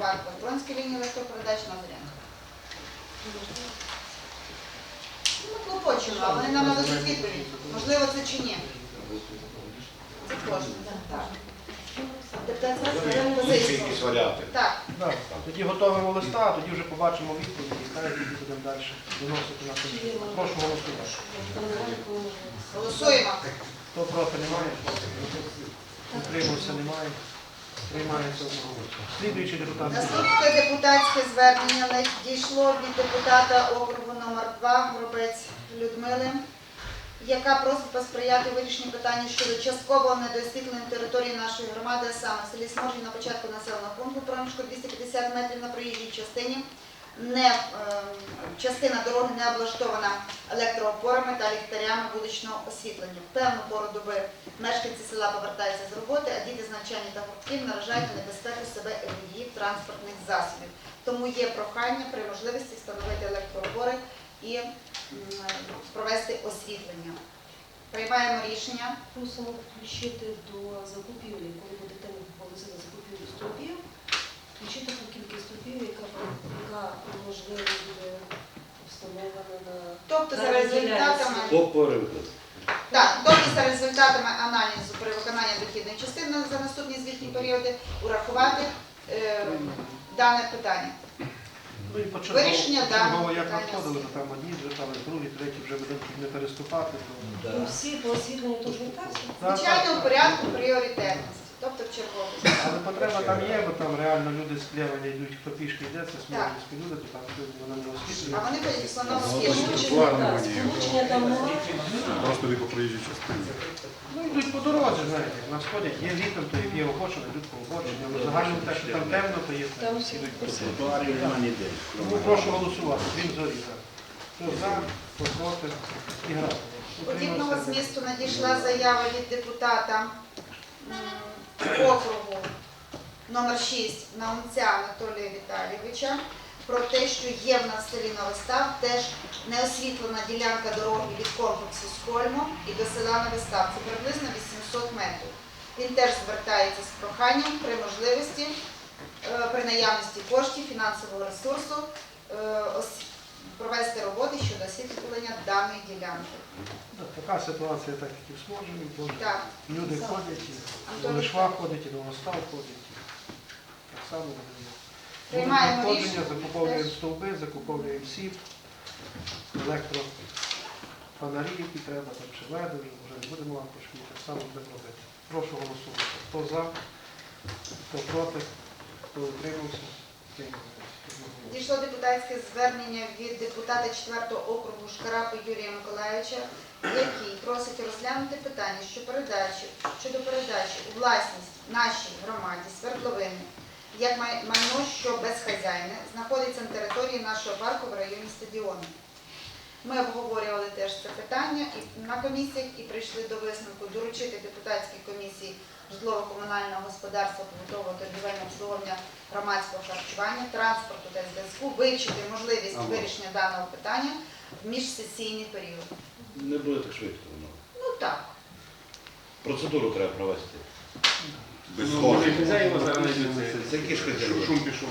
парк Електронської лінії електропередач на Зорянку. Ну, Ми клопочемо, а вони нам нададуть відповідь. Можливо, це чи ні. Це кожен. Так. Депутатська позиція. Якісь варіанти. Так, Да. Тоді готовимо листа, а тоді вже побачимо відповіді, і тоді будемо далі виносити на комісію. Прошу голосувати. голосуємо. Хто проти немає? Утримався немає. Наступне депутатське звернення надійшло від депутата округу номер 2 Гробець Людмили, яка просить посприяти вирішенню питання щодо часткового недоосвітлення території нашої громади, саме в селі Сморжі на початку населеного пункту проміжку 250 метрів на проїжджій частині. Не, ем, частина дороги не облаштована електроопорами та ліхтарями вуличного освітлення. Певну пору доби мешканці села повертаються з роботи, а діти з навчання та гуртків наражають на небезпеку себе і водіїв транспортних засобів. Тому є прохання при можливості встановити електроопори і провести освітлення. Приймаємо рішення. Просимо включити до закупівлі, коли буде тема оголосити закупівлю стовпів, включити ту кількість стовпів, яка, можливо буде встановлена на Тобто за результатами По. Так, тобто за результатами аналізу при виконанні дохідної частини за наступні звітні періоди урахувати е, дане питання. Ну і почергово, Вирішення почергово даного як питання надходили, то там одні звертали, другі, треті вже будемо не переступати. То... ну, всі по освітленню. Так, Звичайно, в порядку пріоритетності, тобто в черговості. Але потреба там є, бо там реально люди з Клеваня йдуть, хто пішки йде, це сміливські люди, то там люди, вона не А освітлює. вони в основному Ну. Сполучення, там. Просто не по проїжджій частині. Ну йдуть по дорозі, знаєте, як нас ходять, є літом, то є охочено, йдуть по охоченню. Але загально те, що там темно, то є Там всі ідуть по. Нема ніде. Тому прошу голосувати. Крім зорі, так. Хто за, хто проти і грати. Подібного змісту надійшла заява від депутата округу номер 6 Наумця Анатолія Віталійовича про те, що є в нас в селі Новостав теж неосвітлена ділянка дороги від комплексу Скольмо і до села Новостав. Це приблизно 800 метрів. Він теж звертається з проханням при можливості, е, при наявності коштів, фінансового ресурсу е, провести роботи щодо освітлення даної ділянки. Така ситуація, так як і в Сможеві, бо Так. люди ходять, і Антон до Лишва ходять, і до Мостав ходять. Так само буде. Приймаємо рішення. закуповуємо Теж. стовби, закуповуємо сіп, електрофонарі, які треба, там ще вже не будемо лампочки, так само будемо робити. Прошу голосувати. Хто за, хто проти, хто утримався, приймається. Дійшло депутатське звернення від депутата 4-го округу Шкарапи Юрія Миколаївича, який просить розглянути питання що передачі, щодо передачі у власність нашій громаді свердловини як майно, що безхазяйне, знаходиться на території нашого парку в районі стадіону. Ми обговорювали теж це питання на комісіях і прийшли до висновку доручити депутатській комісії житлово-комунального господарства, побутового торгівельного обслуговування громадського харчування, транспорту та зв'язку вивчити можливість Ага. вирішення даного питання в міжсесійний період. Не буде так швидко. воно. Ну так. Процедуру треба провести. Без Ну, схожих. Які ж хазяїни? Шум пішов.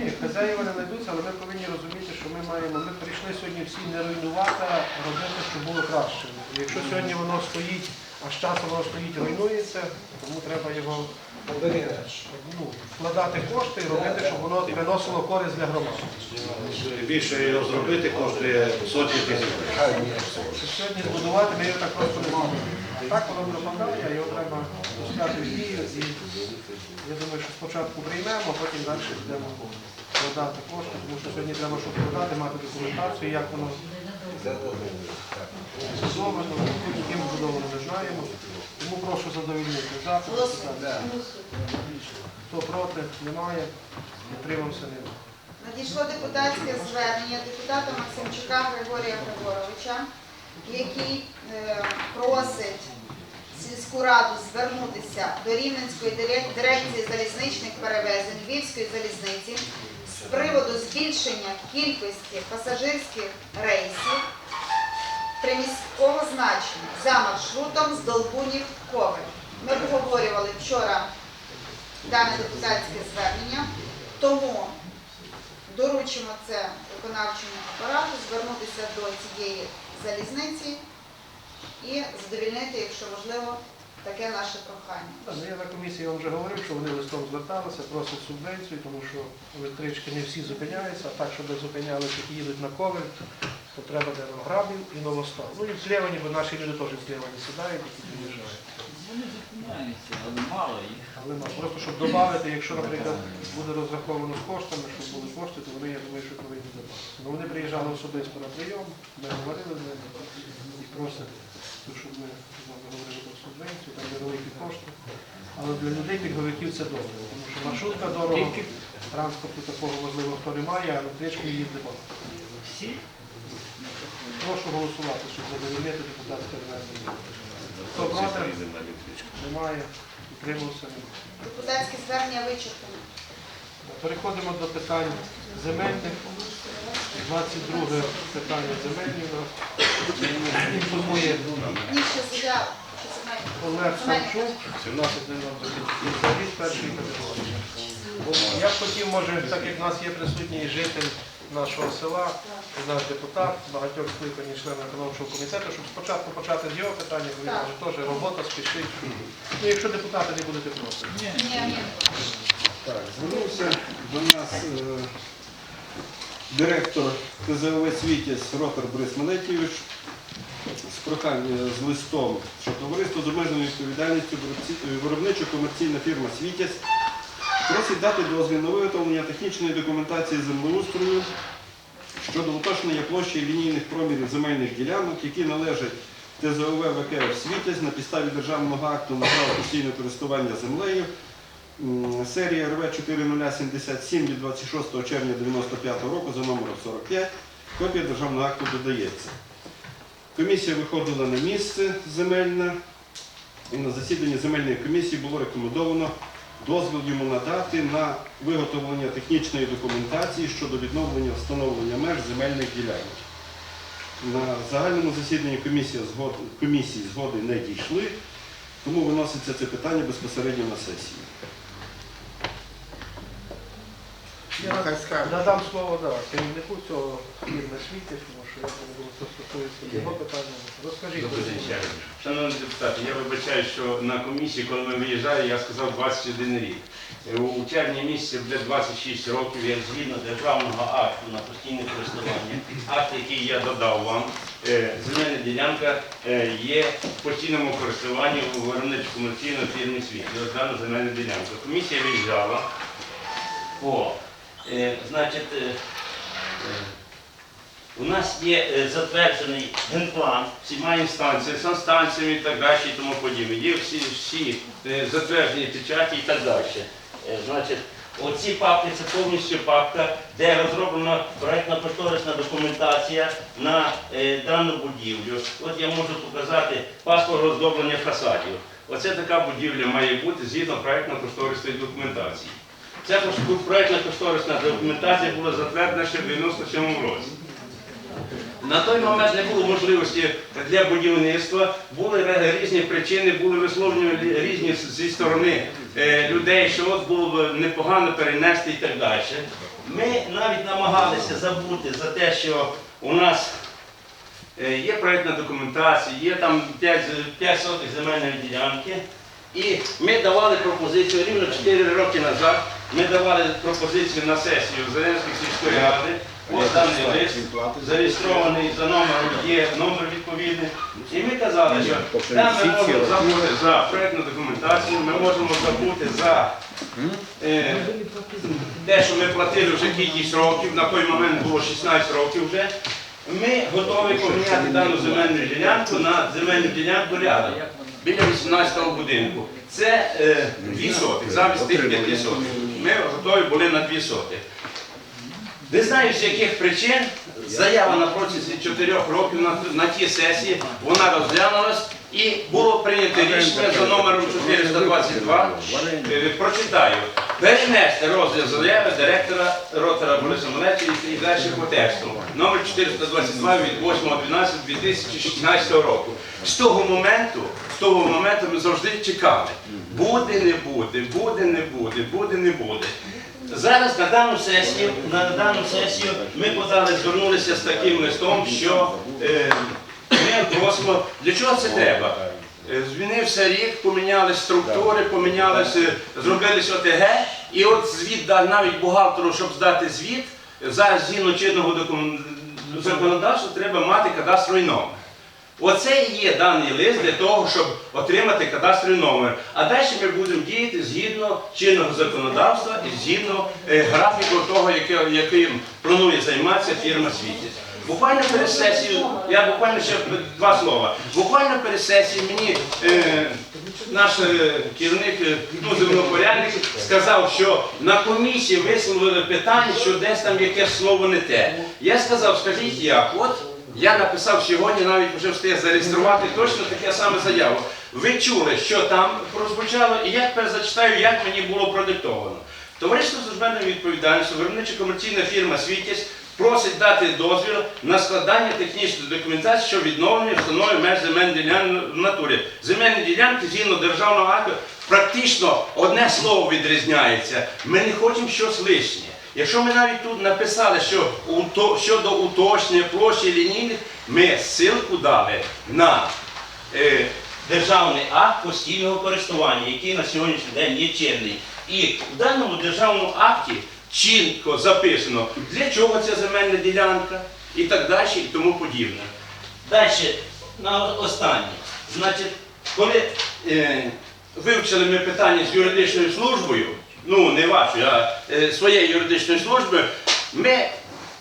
Ні, хазяїва не знайдуться, але ми повинні розуміти, що ми маємо, ми прийшли сьогодні всі не руйнувати, а робити, щоб було краще. Якщо сьогодні воно стоїть, а з часом воно стоїть, руйнується, тому треба його ну, вкладати кошти і робити, щоб воно приносило користь для громади. Більше його зробити коштує сотні тисяч. Сьогодні збудувати ми його так просто не можемо. Так воно пропадає, його треба пускати в дію. І я думаю, що спочатку приймемо, а потім далі будемо вкладати кошти, тому що сьогодні треба, щоб продати, мати документацію, як воно збудовано, яким не знаємо. Тому прошу задовільнити запит. Хто проти, немає, утримався, немає. Надійшло депутатське звернення депутата Максимчука Григорія Григоровича, який е, просить сільську раду звернутися до Рівненської дирекції залізничних перевезень Львівської залізниці з приводу збільшення кількості пасажирських рейсів приміського значення за маршрутом з Долбунів Ковель. Ми обговорювали вчора дане депутатське звернення. Тому доручимо це виконавчому апарату звернутися до цієї залізниці і задовільнити, якщо можливо, таке наше прохання. Ну, Я на комісії вам вже говорив, що вони листом зверталися, просять субвенцію, тому що електрички не всі зупиняються, а так, щоб зупинялися, їдуть на ковель, то треба де і новостав. Ну і в Слєвані, бо наші люди теж в Слєвані сідають, які приїжджають. Вони зупиняються, але мало їх. Але ну, просто щоб додати, якщо, наприклад, буде розраховано з коштами, щоб були кошти, то вони, я думаю, що повинні додати. Ну, вони приїжджали особисто на прийом, ми говорили з ними і ну, щоб ми з вами говорили про субвенцію, там невеликі кошти. Але для людей пільговиків це добре, тому що маршрутка дорого, транспорту такого можливо хто не має, а електрички їздить багато. Прошу голосувати, щоб задовольнити депутатське звернення. Хто проти? Немає. Утримався. Депутатське звернення вичерпано. Переходимо до питань земельних. 22 питання земельні у нас. Інформує? Олег. Савчук, 17 днів нам спеціаліст першої категорії. Я б хотів, може, так як в нас є присутній житель нашого села, наш депутат, багатьох скликані члени економічного комітету, щоб спочатку почати з його питання, бо він каже, теж робота спішить. Ну, якщо депутати не будете проти. Ні. Ні, ні. Так, звернувся до нас е, директор ТЗОВ «Світязь» Ротер Борис Мелетійович з проханням з листом, що товариство з обмеженою відповідальністю виробці- виробничо-комерційна фірма «Світязь» просить дати дозвіл на виготовлення технічної документації землеустрою щодо уточнення площі лінійних промірів земельних ділянок, які належать ТЗОВ ВКФ «Світязь» на підставі державного акту на право постійного користування землею Серія РВ 4077 від 26 червня 95 року за номером 45. Копія державного акту додається. Комісія виходила на місце земельне, і на засіданні земельної комісії було рекомендовано дозвіл йому надати на виготовлення технічної документації щодо відновлення встановлення меж земельних ділянок. На загальному засіданні комісії згоди не дійшли, тому виноситься це питання безпосередньо на сесію. Я надам слово да, керівнику цього фірми світі, тому що я що стосується його питання. Розкажіть. Добрий день. Шановні депутати, я вибачаю, що на комісії, коли ми виїжджали, я сказав 21 рік. Е, У червні місяці буде 26 років, як згідно державного акту на постійне користування, акт, який я додав вам, е, земельна ділянка е, є в постійному користуванні у виробничо-комерційної фірмі світ. І от дана земельна ділянка. Комісія виїжджала. О, е, значить, е, е, у нас є е, затверджений генплан всіма інстанціями, санстанціями і так далі і тому подібне. Є всі, всі е, затверджені печаті і так далі. Е, Значить, оці папки це повністю папка, де розроблена проєктно-кошторисна документація на е, дану будівлю. От я можу показати паспорт роздоблення фасадів. Оце така будівля має бути згідно проєктно-кошторисної документації. Ця проєктна кошторисна документація була затверджена ще в 97 році. На той момент не було можливості для будівництва, були різні причини, були висловлені різні зі сторони е, людей, що от було непогано перенести і так далі. Ми навіть намагалися забути за те, що у нас е, є проєктна документація, є там 5, 5 сотих земельної ділянки. І ми давали пропозицію рівно 4 роки назад. Ми давали пропозицію на сесію Зеленської сільської ради. Ось даний лист зареєстрований за номером, є номер відповідний. І ми казали, що там ми можемо забути за проєктну документацію, ми можемо забути за е, те, що ми платили вже кількість років, на той момент було 16 років вже. Ми готові поміняти дану земельну ділянку на земельну ділянку рядом, біля 18-го будинку. Це е, дві сотих, замість тих п'яти сотих. Ми готові були на дві соти. Не знаю, з яких причин заява на протязі чотирьох років на, на ті сесії, вона розглянулась і було прийнято рішення за номером 422. Е, Прочитаю. Перенести розгляд заяви директора ротора Бориса Монеті і далі по тексту. Номер 422 від 8.12.2016 року. З того моменту, з того моменту ми завжди чекали. Буде, не буде, буде, не буде, буде, не буде. Зараз на дану сесію, на дану сесію ми подали, звернулися з таким листом, що е, ми просимо, для чого це треба? Е, Змінився рік, помінялися структури, помінялися, зробилися ОТГ, і от звіт навіть бухгалтеру, щоб здати звіт, зараз згідно чинного законодавства треба мати кадастровий номер. Оце і є даний лист для того, щоб отримати кадастровий номер. А далі ми будемо діяти згідно чинного законодавства і згідно е, графіку того, яким планує займатися фірма Світість. Буквально перед сесією, я буквально ще два слова. Буквально перед сесією мені е, наш е, керівник е, землепорядник сказав, що на комісії висловили питання, що десь там якесь слово не те. Я сказав, скажіть як, от я написав сьогодні, навіть вже встиг зареєструвати точно таке саме заяву. Ви чули, що там прозвучало, і я тепер зачитаю, як мені було продиктовано. Товариство з обмеженою відповідальністю, виробнича комерційна фірма Світість просить дати дозвіл на складання технічної документації, що відновлення встановлює меж земельних ділянок в натурі. Земельні ділянки згідно державного акту практично одне слово відрізняється. Ми не хочемо щось лишнє. Якщо ми навіть тут написали, що щодо уточнення площі лінійних, ми ссылку дали на е, державний акт постійного користування, який на сьогоднішній день є чинний. І в даному державному акті чітко записано, для чого ця земельна ділянка і так далі, і тому подібне. Далі, на останнє. Значить, коли е, вивчили ми питання з юридичною службою, ну не вашою, а е, своєї юридичної служби, ми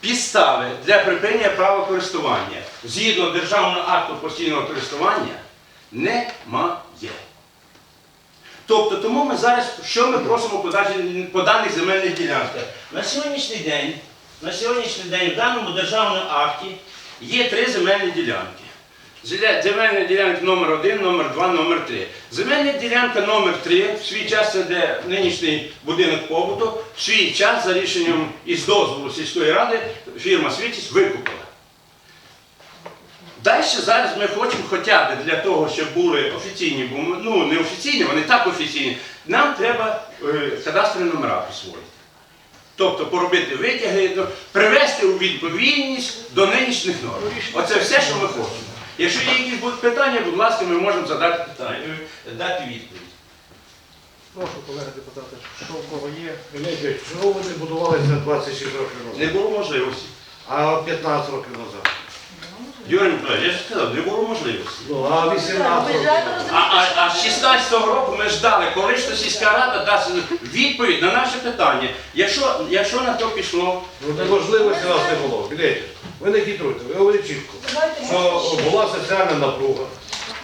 підстави для припинення права користування згідно державного акту постійного користування немає. Тобто, тому ми зараз, що ми просимо по, даних земельних ділянках? На сьогоднішній день, на сьогоднішній день в даному державному акті є три земельні ділянки. Земельна ділянка номер 1 номер 2 номер 3 Земельна ділянка номер 3 в свій час це де нинішній будинок побуту, в свій час за рішенням із дозволу сільської ради фірма Світість викупила. Далі зараз ми хочемо хоча б для того, щоб були офіційні, бо ми- ну не офіційні, вони так офіційні, нам треба е, кадастрові номера присвоїти. Тобто поробити витяги, привести у відповідність до нинішніх норм. Оце все, що ми хочемо. Якщо є якісь будуть питання, будь ласка, ми можемо задати питання, е, дати відповідь. Прошу, колеги депутати, що в кого є. Знаєте, чого вони будувалися 26 років Не було можливості. А 15 років назад? Юрій Миколаївич, я ж сказав, не було можливості. Ну, а 18? А, а, а з 16-го року ми ждали, коли ж то сільська рада дасть відповідь на наше питання. Якщо, якщо на то пішло, Ну, неможливості нас не було. Глядайте, ви не хитруйте, ви говорите чітко, що була соціальна напруга.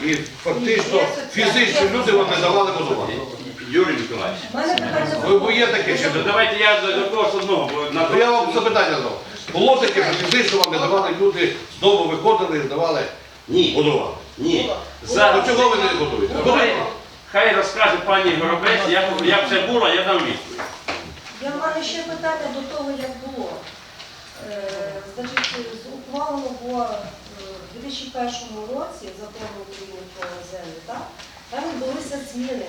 І фактично фізично люди вам не давали будувати. Юрій Миколаївич, У Ви бо є таке, що давайте я до, когось одного, бо на я вам запитання задав. Було таке, що фізично вам не давали люди, з дому виходили і давали Ні, будувати. ні. Ну Зараз чого ви не будуєте? хай, хай розкаже пані Горобець, як, як це було, я дам відповідь. Я в мене ще питання до того, як було. Е, значить, з ухвалено було е, в 2001 році закону України про землю, так? Там відбулися зміни.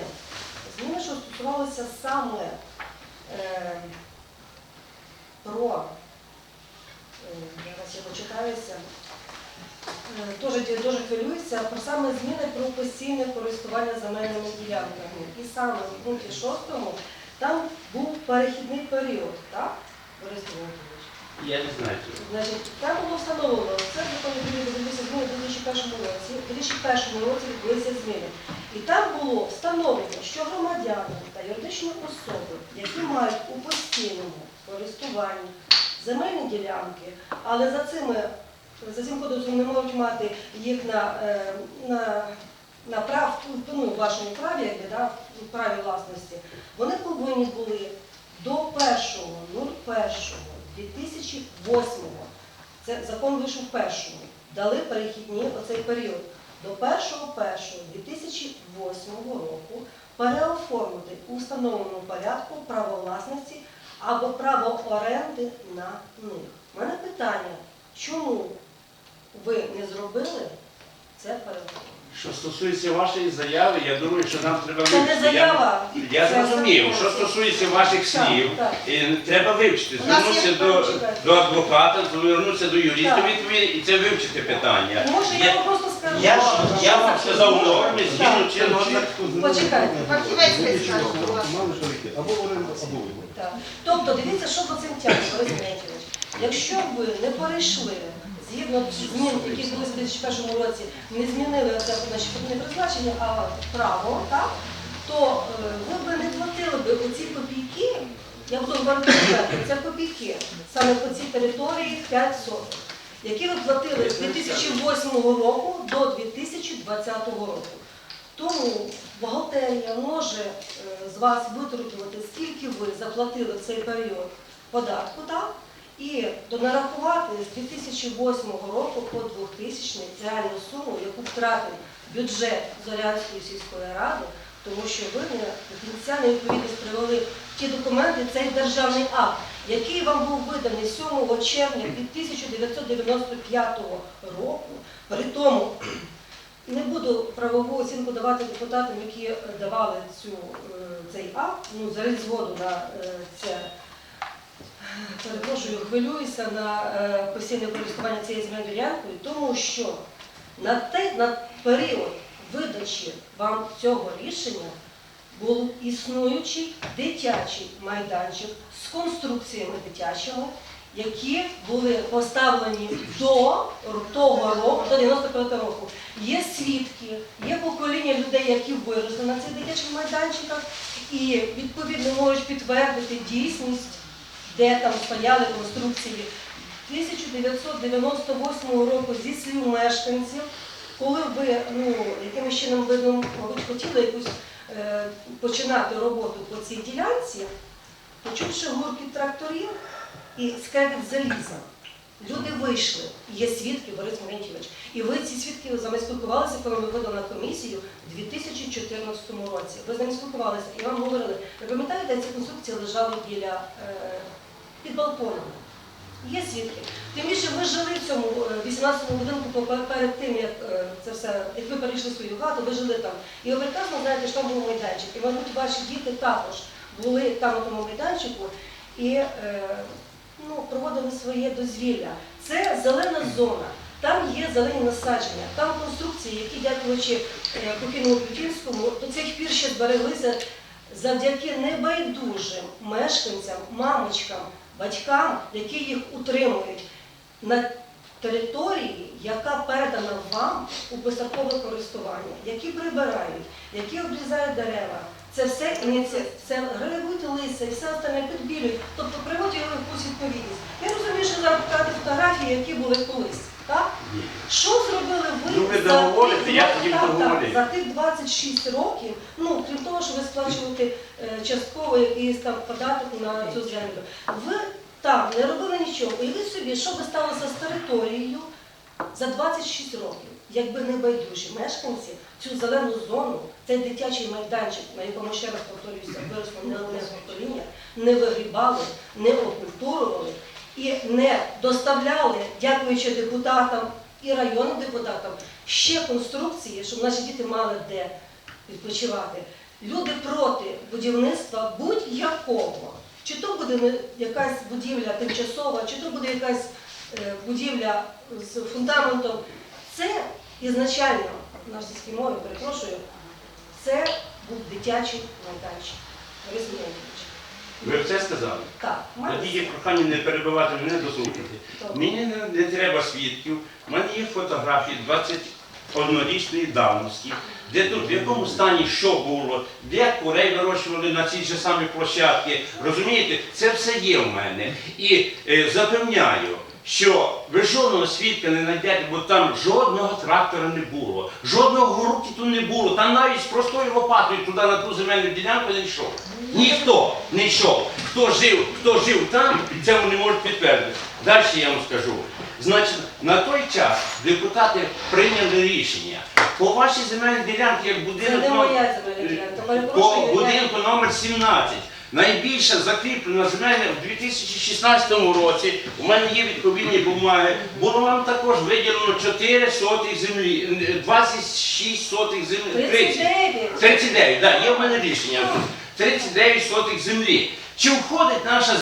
Зміни, що стосувалися саме е, про, е, зараз я почитаюся, Е, Дуже, дуже хвилююся про саме зміни про постійне користування земельними ділянками. І саме в пункті 6 там був перехідний період, так? Борис Володимирович? Я не знаю. Значить, там було встановлено, це закон України відбулися зміни у 2001 році. У 2001 році відбулися зміни. І там було встановлено, що громадяни та юридичні особи, які мають у постійному користуванні земельні ділянки, але за цими за цим кодексом не можуть мати їх на, е, на, на прав, ну, в вашому праві, якби, да, в праві власності, вони повинні були до 1.01.2008, це закон вийшов першому, дали перехідні оцей період. До 1.1.2008 року переоформити у встановленому порядку право власності або право оренди на них. У мене питання, чому ви не зробили це переоформлення? Що стосується вашої заяви, я думаю, що нам треба Це не вивчити. Я- заява. Я Це зрозумів, що стосується ваших слів, так. е, треба вивчити, У нас є звернутися до, адвоката, звернутися до юриста Так. відповідь і це вивчити питання. Може, я Я, вам просто скажу. я, вам сказав норми згідно чинного. Почекайте. Фахівець хай скаже, будь ласка. Або в оренду, або вибор. Так. Тобто, дивіться, що по цим тягне, Борис Дмитрович. Якщо б ви не перейшли згідно змін, які були в 2001 році, не змінили це не призначення, а право, так, то е, ви б не платили б оці копійки, я буду говорити це копійки, саме по цій території 5 соток, які ви платили з 2008 року до 2020 року. Тому бухгалтерія може е, з вас витрутувати, скільки ви заплатили в цей період податку, так? І донарахувати з 2008 року по 2000 реальну суму, яку втратив бюджет Зорянської сільської ради, тому що ви не до кінця невідповідність привели ті документи, цей державний акт, який вам був виданий 7 червня 1995 року, при тому не буду правову оцінку давати депутатам, які давали цю, е, цей акт, ну, за згоду на е, це, перепрошую, хвилююся на е, постійне користування цією земельною тому що на, те, на період видачі вам цього рішення був існуючий дитячий майданчик з конструкціями дитячими, які були поставлені до того року, до 95 року. Є свідки, є покоління людей, які виросли на цих дитячих майданчиках, і відповідно можуть підтвердити дійсність, де там стояли конструкції. 1998 року зі слів мешканців, коли ви ну, якимось чином ви, ну, мабуть, хотіли якусь е, починати роботу по цій ділянці, почувши гуркіт тракторів і скрегіт заліза, люди вийшли, є свідки, Борис Марентьович. І ви ці свідки з вами спілкувалися, коли ми видали на комісію у 2014 році. Ви з ними спілкувалися і вам говорили, ви пам'ятаєте, ці конструкції лежали біля е, під балконом. Є свідки. Тим більше ви жили в цьому е, 18-му будинку попе- перед тим, як е, це все, як ви перейшли свою хату, ви жили там. І ви прекрасно знаєте, що там був майданчик. І, мабуть, ваші діти також були там на тому майданчику і е, ну, проводили своє дозвілля. Це зелена зона. Там є зелені насадження, там конструкції, які, дякуючи е, покиному Путінському, до цих пір ще збереглися завдяки небайдужим мешканцям, мамочкам, батькам, які їх утримують на території, яка передана вам у безстрокове користування, які прибирають, які обрізають дерева. Це все це регулюють лиси все остальне підбілюють, тобто приводять його в якусь відповідність. Я розумію, що зараз показати фотографії, які були колись. Так? Що зробили ви, Ну, ви за договорите, тих я тоді так, так, за тих 26 років, ну крім того, що ви сплачуєте е, частково якийсь там податок на цю землю, ви там не робили нічого. Уявіть собі, що би сталося з територією за 26 років, якби не байдужі мешканці цю зелену зону, цей дитячий майданчик, на якому ще раз повторююся, виросло не одне покоління, не вигрібали, не окультурували і не доставляли, дякуючи депутатам і районним депутатам, ще конструкції, щоб наші діти мали де відпочивати. Люди проти будівництва будь-якого. Чи то буде якась будівля тимчасова, чи то буде якась е, будівля з фундаментом. Це ізначально на російській мові, перепрошую, це був дитячий майданчик. Леонідович. Ви все сказали? Так, Тоді є прохання не перебивати мене, дослухати. Мені не, не треба свідків. У мене є фотографії 21-річної давності, де тут, в якому стані що було, де курей вирощували на цій же самій площадці. Розумієте, це все є в мене. І е, запевняю, що ви жодного свідка не знайдете, бо там жодного трактора не було, жодного гуркіту не було. Там навіть з простою лопатою туди на ту земельну ділянку не йшов. Ніхто не йшов. Хто жив, хто жив там, це вони можуть підтвердити. Далі я вам скажу. Значить, на той час депутати прийняли рішення. По вашій земельній ділянці, як будинок номер- земельна по будинку номер 17 Найбільше закріплено земельне в 2016 році. У мене є відповідні бумаги. Було вам також виділено 4 сотих землі, е, 26 сотих землі. 30. 39. 39, так, є в мене рішення. 39 сотих землі. Чи входить наша